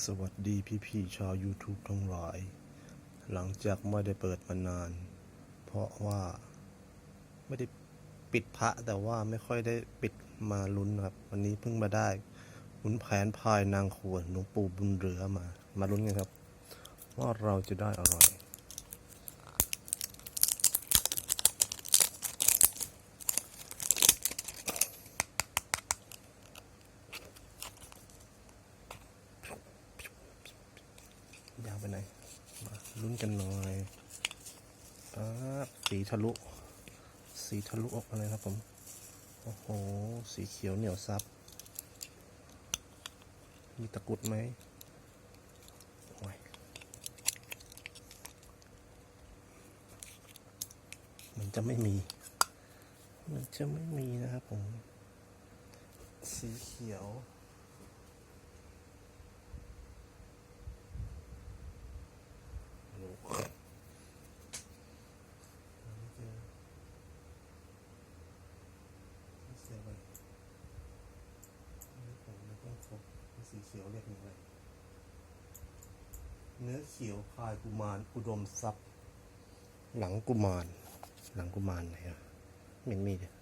สวัสดีพี่พี่ๆชาว YouTube ทั้งหลาย หลังจากไม่ได้เปิดมานาน เพราะว่า ไม่ได้ปิดพระแต่ว่าไม่ค่อยได้ปิดมาลุ้นครับ วันนี้เพิ่งมาได้หุนแผนพายนางขวนหลวงปู่บุญเรือมา มาลุ้นกันครับ ว่าเราจะได้อะไราวไปไหนมาลุ้นกันหน่อยป๊าบสีทะลุ สีทะลุออกมาเลยครับผม โอ้โห สีเขียวเหนียวซับ มีตะกุดไหมมันจะไม่มี มันจะไม่มีนะครับผม สีเขียว โอ้โหไม่เจอไม่เสียไปนี่ผมไม่ต้องครบนี่สีเขียวเรียกยังไง เนื้อเขียวพายกุมารอุดมทรัพย์ หลังกุมาร หลังกุมารไหนอะไม่มีเลย